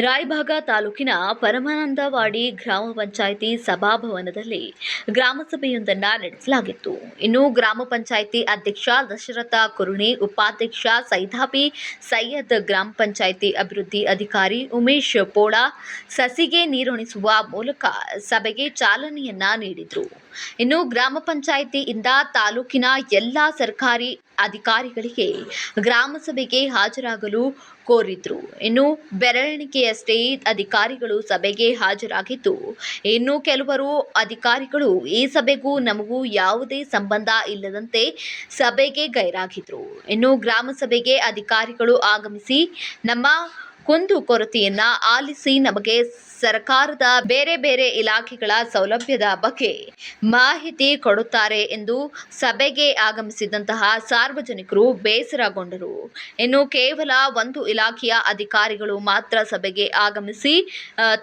ರಾಯಭಾಗ ತಾಲೂಕಿನ ಪರಮಾನಂದವಾಡಿ ಗ್ರಾಮ ಪಂಚಾಯಿತಿ ಸಭಾಭವನದಲ್ಲಿ ಗ್ರಾಮಸಭೆಯೊಂದನ್ನು ನಡೆಸಲಾಗಿತ್ತು. ಇನ್ನು ಗ್ರಾಮ ಪಂಚಾಯಿತಿ ಅಧ್ಯಕ್ಷ ದಶರಥ ಕುರುಣಿ, ಉಪಾಧ್ಯಕ್ಷ ಸೈದಾಬಿ, ಸೈಯದ್ ಗ್ರಾಮ ಪಂಚಾಯಿತಿ ಅಭಿವೃದ್ಧಿ ಅಧಿಕಾರಿ ಉಮೇಶ್ ಪೋಳ ಸಸಿಗೆ ನೀರುಣಿಸುವ ಮೂಲಕ ಸಭೆಗೆ ಚಾಲನೆಯನ್ನ ನೀಡಿದರು. ಇನ್ನು ಗ್ರಾಮ ಪಂಚಾಯಿತಿಯಿಂದ ತಾಲೂಕಿನ ಎಲ್ಲ ಸರ್ಕಾರಿ ಅಧಿಕಾರಿಗಳಿಗೆ ಗ್ರಾಮ ಸಭೆಗೆ ಹಾಜರಾಗಲು ಕೋರಿದ್ರು. ಇನ್ನು ಬೆರಳೆಣಿಕೆಯಷ್ಟೇ ಅಧಿಕಾರಿಗಳು ಸಭೆಗೆ ಹಾಜರಾಗಿದ್ದು, ಇನ್ನು ಕೆಲವರು ಅಧಿಕಾರಿಗಳು ಈ ಸಭೆಗೂ ನಮಗೂ ಯಾವುದೇ ಸಂಬಂಧ ಇಲ್ಲದಂತೆ ಸಭೆಗೆ ಗೈರಾಗಿದ್ರು. ಇನ್ನು ಗ್ರಾಮಸಭೆಗೆ ಅಧಿಕಾರಿಗಳು ಆಗಮಿಸಿ ನಮ್ಮ ಕುಂದು ಕೊರತೆಯನ್ನ ಆಲಿಸಿ ನಮಗೆ ಸರ್ಕಾರದ ಬೇರೆ ಬೇರೆ ಇಲಾಖೆಗಳ ಸೌಲಭ್ಯದ ಬಗ್ಗೆ ಮಾಹಿತಿ ಕೊಡುತ್ತಾರೆ ಎಂದು ಸಭೆಗೆ ಆಗಮಿಸಿದಂತಹ ಸಾರ್ವಜನಿಕರು ಬೇಸರಗೊಂಡರು. ಇನ್ನು ಕೇವಲ ಒಂದು ಇಲಾಖೆಯ ಅಧಿಕಾರಿಗಳು ಮಾತ್ರ ಸಭೆಗೆ ಆಗಮಿಸಿ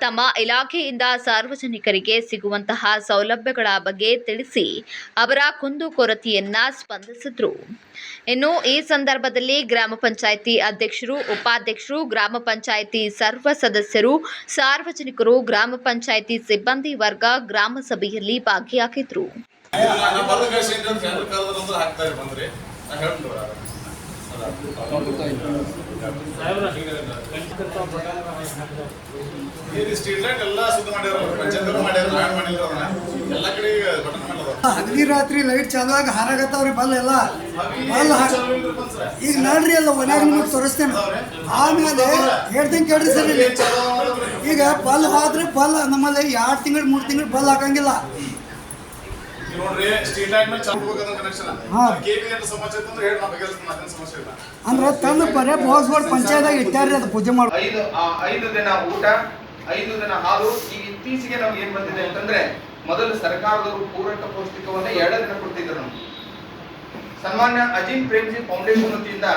ತಮ್ಮ ಇಲಾಖೆಯಿಂದ ಸಾರ್ವಜನಿಕರಿಗೆ ಸಿಗುವಂತಹ ಸೌಲಭ್ಯಗಳ ಬಗ್ಗೆ ತಿಳಿಸಿ ಅವರ ಕುಂದು ಕೊರತೆಯನ್ನ ಸ್ಪಂದಿಸಿದ್ರು. ಇನ್ನು ಈ ಸಂದರ್ಭದಲ್ಲಿ ಗ್ರಾಮ ಪಂಚಾಯಿತಿ ಅಧ್ಯಕ್ಷರು, ಉಪಾಧ್ಯಕ್ಷರು, ಗ್ರಾಮ ಪಂಚಾಯಿತಿ ಸರ್ವ ಸದಸ್ಯರು ಸಾರ್ವಜನಿಕರು ಗ್ರಾಮ ಪಂಚಾಯಿತಿ ಸಿಬ್ಬಂದಿ ವರ್ಗ ಗ್ರಾಮ ಸಭೆಯಲ್ಲಿ ಭಾಗಿಯಾಗಿದ್ರು. ನಾನು ರಾತ್ರಿ ಲೈಟ್ ಚಾಲು ಆಗಿ ಹಾರಾಗತ್ತವ್ರಿ ಹಗಲಿ ಬಲ್ ಎಲ್ಲ ಬಲ್ ಈಗ ನೋಡ್ರಿ ಎಲ್ಲ ಮನ್ಯಾಗ ನಿಮಗೆ ತೋರಿಸ್ತೇನೆ. ಆಮೇಲೆ ಹೇಳ್ತೀನಿ ಕೇಳ್ರಿ ಸರ್ ಈಗ ಬಲ್ ಆದ್ರೆ ಬಲ್ ನಮ್ಮಲ್ಲಿ ಎರಡು ತಿಂಗಳು ಮೂರು ತಿಂಗಳು ಬಲ್ ಹಾಕಂಗಿಲ್ಲ. ಅಂದ್ರೆ ಹೇಳಿ ನಾವು ಬಗೆಹರಿಸ್ತೀನಿ ಸಮಸ್ಯೆ ಇಲ್ಲ. ಅಂದ್ರೆ ತಂದು ಬರೇ ಬೋಸ್ಬೋರ್ಡ್ ಪಂಚಾಯತ್ದಾಗ ಇಟ್ಟಾರ್ರಿ ಅದು ಪೂಜೆ ಮಾಡಿ. ಐದು ಆ, ಐದು ದಿನ ಊಟ ಐದು ದಿನ ಹಾಲು. ಈಗ ಇತ್ತೀಚೆಗೆ ನಮ್ಗೆ ಏನ್ ಬಂದಿದೆ ಅಂತಂದ್ರೆ ಮೊದಲು ಸರ್ಕಾರದವರು ಪೂರಕ ಪೌಷ್ಟಿಕವನ್ನ ಎರಡು ದಿನ ಕೊಡ್ತಿದ್ರು ನಮ್ಗೆ. ಸನ್ಮಾನ್ಯ ಅಜಿನ್ ಪ್ರೇಮ್ಜಿ ಫೌಂಡೇಶನ್ ವತಿಯಿಂದ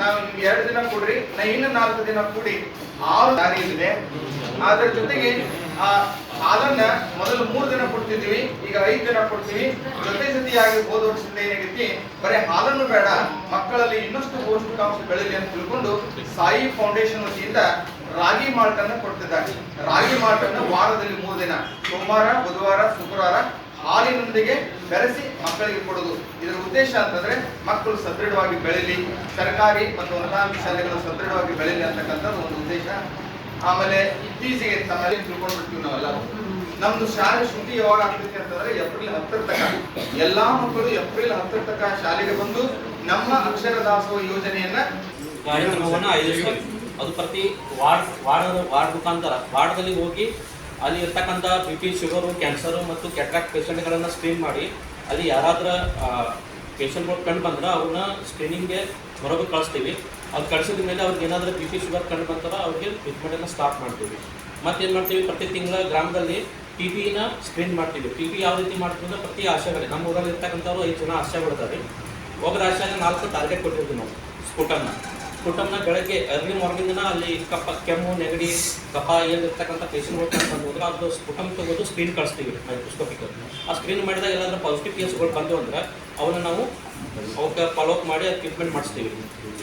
ನಾವು ನಿಮ್ಗೆ ಎರಡು ದಿನ ಕೊಡ್ರಿ. ಇನ್ನು ನಾಲ್ಕು ದಿನ ಕೂಡಿ ಆರು ದಾರಿ ಇದೆ. ಅದರ ಜೊತೆಗೆ, ಆ ಹಾಲನ್ನ ಮೊದಲು ಮೂರು ದಿನ ಕೊಡ್ತಿದ್ವಿ ಈಗ ಐದು ದಿನ ಕೊಡ್ತೀವಿ. ಜೊತೆ ಜೊತೆಯಾಗಿ ಹೋದ ವರ್ಷದಿಂದ ಏನಾಗೈತಿ ಬರೀ ಹಾಲನ್ನು ಬೇಡ, ಮಕ್ಕಳಲ್ಲಿ ಇನ್ನಷ್ಟು ಪೌಷ್ಟಿಕಾಂಶ ಬೆಳೀಲಿ ಅಂತ ತಿಳ್ಕೊಂಡು ಸಾಯಿ ಫೌಂಡೇಶನ್ ವತಿಯಿಂದ ರಾಗಿ ಮಾಲ್ಟ್ ಅನ್ನ ಕೊಡ್ತಿದ್ದಾರೆ. ರಾಗಿ ಮಾಲ್ಟ್ ಅನ್ನು ವಾರದಲ್ಲಿ ಮೂರು ದಿನ, ಸೋಮವಾರ, ಬುಧವಾರ, ಶುಕ್ರವಾರ ಹಾಲಿನೊಂದಿಗೆ ಬೆರೆಸಿ ಮಕ್ಕಳಿಗೆ ಕೊಡೋದು ಇದರ ಉದ್ದೇಶ ಅಂತಂದ್ರೆ ಮಕ್ಕಳು ಸದೃಢವಾಗಿ ಬೆಳೀಲಿ, ಸರ್ಕಾರಿ ಮತ್ತು ಅನುದಾನ ಶಾಲೆಗಳು ಸದೃಢವಾಗಿ ಬೆಳೀಲಿ ಅಂತಕ್ಕಂಥದ್ದು ಒಂದು ಉದ್ದೇಶ. ಆಮೇಲೆ ಇತ್ತೀಚೆಗೆ ತಮ್ಮಲ್ಲಿ ತಿಳ್ಕೊಂಡ್ಬಿಡ್ತೀವಿ ನಾವೆಲ್ಲ ನಮ್ದು ಶಾಲೆ ಶುದ್ಧಿ ಯಾವಾಗ ಆಗ್ತೈತೆ ಅಂತಂದ್ರೆ ಏಪ್ರಿಲ್ ಹತ್ತರ ತನಕ. ಎಲ್ಲಾ ಮಕ್ಕಳು ಏಪ್ರಿಲ್ ಹತ್ತರ ತನಕ ಶಾಲೆಗೆ ಬಂದು ನಮ್ಮ ಅಕ್ಷರ ದಾಸೋಹ ಯೋಜನೆಯನ್ನ ಅದು ಪ್ರತಿ ವಾರ್ಡ್ ವಾರ್ಡ್ ವಾರ್ಡ್ ಮುಖಾಂತರ ವಾರ್ಡ್ದಲ್ಲಿ ಹೋಗಿ ಅಲ್ಲಿ ಇರ್ತಕ್ಕಂಥ ಬಿ ಪಿ ಶುಗರು ಕ್ಯಾನ್ಸರು ಮತ್ತು ಕೆಟ್ರಾಕ್ಟ್ ಪೇಷಂಟ್ಗಳನ್ನು ಸ್ಕ್ರೀನ್ ಮಾಡಿ, ಅಲ್ಲಿ ಯಾರಾದ್ರ ಪೇಷಂಟ್ಗಳು ಕಂಡು ಬಂದ್ರೆ ಅವ್ರನ್ನ ಸ್ಕ್ರೀನಿಂಗ್ಗೆ ಹೊರಗೆ ಕಳಿಸ್ತೀವಿ. ಅದು ಕಳಿಸಿದ ಮೇಲೆ ಅವ್ರಿಗೆ ಏನಾದರೂ ಬಿ ಪಿ ಶುಗರ್ ಕಂಡು ಬಂತಾರೆ ಅವ್ರಿಗೆ ಟ್ರೀಟ್ಮೆಂಟನ್ನು ಸ್ಟಾರ್ಟ್ ಮಾಡ್ತೀವಿ. ಮತ್ತೇನು ಮಾಡ್ತೀವಿ? ಪ್ರತಿ ತಿಂಗಳ ಗ್ರಾಮದಲ್ಲಿ ಟಿ ಪಿನ ಸ್ಕ್ರೀನ್ ಮಾಡ್ತೀವಿ. ಟಿ ಪಿ ಯಾವ ರೀತಿ ಮಾಡ್ತೀವಿ ಅಂದ್ರೆ ಪ್ರತಿ ಆಶಾಗಳೇ ನಮ್ಮ ಊರಲ್ಲಿ ಇರ್ತಕ್ಕಂಥವ್ರು ಐದು ಜನ ಆಶಾಗಳಿದ್ದಾರೆ ಒಬ್ಬರ ಆಶಾಗ ನಾಲ್ಕು ಟಾರ್ಗೆಟ್ ಕೊಟ್ಟಿರ್ತೀವಿ ನಾವು ಸ್ಫುಟಮ್ನ ಸ್ಫುಟಮ್ನ ಬೆಳಗ್ಗೆ ಅರ್ಲಿ ಮಾರ್ನಿಂಗ್ನ ಅಲ್ಲಿ ಕಪ್ಪ, ಕೆಮ್ಮು, ನೆಗಡಿ, ಕಫ, ಏನಿರ್ತಕ್ಕಂಥ ಪೇಷಂಟ್ಗಳು ಕಂಡು ಹೋದ್ರೆ ಅದು ಕುಟುಂಬ ತಗೋದು ಸ್ಕ್ರೀನ್ ಕಳಿಸ್ತೀವಿ ಮೈಕ್ರೋಸ್ಕೋಪಿಕ್ ಆ ಸ್ಕ್ರೀನ್ ಮಾಡಿದಾಗ ಎಲ್ಲಾದ್ರೂ ಪಾಸಿಟಿವ್ ಕೇಸ್ಗಳು ಬಂದು ಅಂದ್ರೆ ಅವನ್ನ ನಾವು ಅವಕ್ಕೆ ಫಾಲೋಅಪ್ ಮಾಡಿ ಅದು ಟ್ರೀಟ್ಮೆಂಟ್ ಮಾಡಿಸ್ತೀವಿ.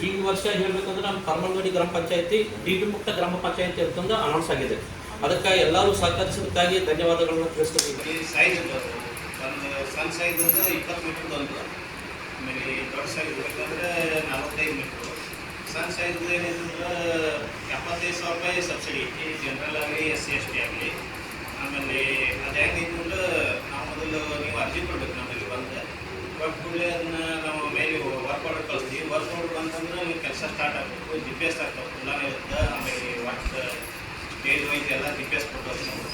ಈ ವರ್ಷ ಹೇಳ್ಬೇಕಂದ್ರೆ ನಮ್ಮ ಕರ್ಮಲ್ಗಡಿ ಗ್ರಾಮ ಪಂಚಾಯತಿ ಡಿ ಬಿ ಮುಕ್ತ ಗ್ರಾಮ ಪಂಚಾಯತಿ ಅಂತಂದು ಅನೌನ್ಸ್ ಆಗಿದೆ. ಅದಕ್ಕೆ ಎಲ್ಲರೂ ಸಹಕರಿಸಿದ್ದಕ್ಕಾಗಿ ಧನ್ಯವಾದಗಳನ್ನು ತಿಳಿಸ್ತೀವಿ. ಸಣ್ಣ ಸೈಜ್ ಅಂದ್ರೆ ಇಪ್ಪತ್ತು ಮೀಟರ್ ಆಮೇಲೆ ದೊಡ್ಡ ಸೈಜ್ ಬೇಕಂದ್ರೆ ನಲವತ್ತೈದು ಮೀಟ್ರು ಸಣ್ಣ ಸೈಜ್ ಏನಿದ್ರೆ ಎಪ್ಪತ್ತೈದು ಸಾವಿರ ರೂಪಾಯಿ ಸಬ್ಸಿಡಿ ಐತಿ ಜನರಲ್ ಆಗಲಿ ಎಸ್ ಸಿ ಎಸ್ ಟಿ ಆಗಲಿ. ಆಮೇಲೆ ಅದು ಹೆಂಗಿದ್ರೆ ನಾವು ಮೊದಲು ನೀವು ಅರ್ಜಿ ಕೊಡ್ಬೇಕು ನಮ್ಮಲ್ಲಿ ಬಂದು. ಕೊಟ್ಟು ಕೂಡಲೇ ಅದನ್ನ ನಾವು ಮೇಲೆ ವರ್ಕ್ ಆರ್ಡರ್ ಕಳಿಸ್ತೀವಿ. ವರ್ಕ್ ಆರ್ಡರ್ ಬಂತಂದ್ರೆ ನೀವು ಕೆಲಸ ಸ್ಟಾರ್ಟ್ ಆಗಬೇಕು ಜಿ ಪಿ ಎಸ್ ಆಗ್ತವೆ ಇರುತ್ತೆ. ಆಮೇಲೆ ಒಟ್ಟು ಸ್ಟೇಜ್ ವೈಸ್ ಎಲ್ಲ ಜಿ ಪಿ ಎಸ್ ಕೊಟ್ಟು ನಾವು.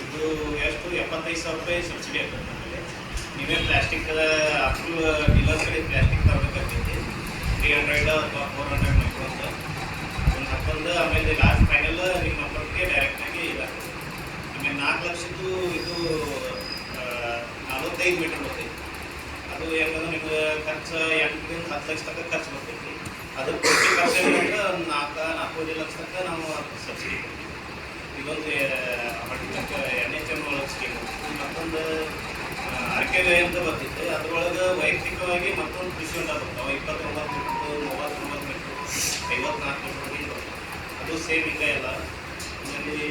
ಇದು ಎಷ್ಟು? ಎಪ್ಪತ್ತೈದು ಸಾವಿರ ರೂಪಾಯಿ ಸಬ್ಸಿಡಿ ಆಗ್ತದೆ ನಮ್ಮಲ್ಲಿ ನೀವೇ ಪ್ಲಾಸ್ಟಿಕ್ ಅಪ್ರೂವ್ ಡೀಲರ್ ಕಡೆ ಪ್ಲಾಸ್ಟಿಕ್ ತರಬೇಕಾಗ್ತೈತಿ ತ್ರೀ ಹಂಡ್ರೆಡ್ ಅಥವಾ ಫೋರ್ ಹಂಡ್ರೆಡ್ ಮೈಕ್ರೋಸ್ ಒಂದು ಹಾಕೊಂಡು ಆಮೇಲೆ ಲಾಸ್ಟ್ ಫೈನಲ್ ನಿಮ್ಮ ನಂಬರ್ಗೆ ಡೈರೆಕ್ಟಾಗಿ ಇದಾಗ್ತದೆ ಆಮೇಲೆ ನಾಲ್ಕು ಲಕ್ಷದ್ದು ಇದು ನಲವತ್ತೈದು ಮೀಟರ್ ಬರ್ತೈತಿ. ಅದು ಹೆಂಗಂದ್ರೆ ನಿಮ್ಗೆ ಖರ್ಚು ಎಂಟರಿಂದ ಹತ್ತು ಲಕ್ಷ ತನಕ ಖರ್ಚು ಬರ್ತೈತಿ. ಅದು ಪೂರ್ತಿ ಖರ್ಚು ಅಂದ್ರೆ ನಾಲ್ಕು, ನಾಲ್ಕೂವರೆ ಲಕ್ಷ ತನಕ ನಾವು ಸಬ್ಸಿಡಿ ಕೊಡ್ತೀವಿ. ಇದೊಂದು ಎನ್ ಎಚ್ ಎಂ ಒಳಗೆ ಸ್ಕೀಮ್ ಮತ್ತೊಂದು ಆರ್ಕೆವೆ ಅಂತ ಬರ್ತಿತ್ತು ಅದರೊಳಗೆ ವೈಯಕ್ತಿಕವಾಗಿ ಮತ್ತೊಂದು ಕೃಷಿ ಅಂತ ಬರ್ತಾವೆ ಇಪ್ಪತ್ತೊಂಬತ್ತು ಮೀಟರ್ ಮೂವತ್ತೊಂಬತ್ತು ಮೀಟರ್ ಐವತ್ನಾಲ್ಕು ಮೀಟರ್ ಅದು ಸೇಮ್ ಇಲ್ಲ ಎಲ್ಲ. ಆಮೇಲೆ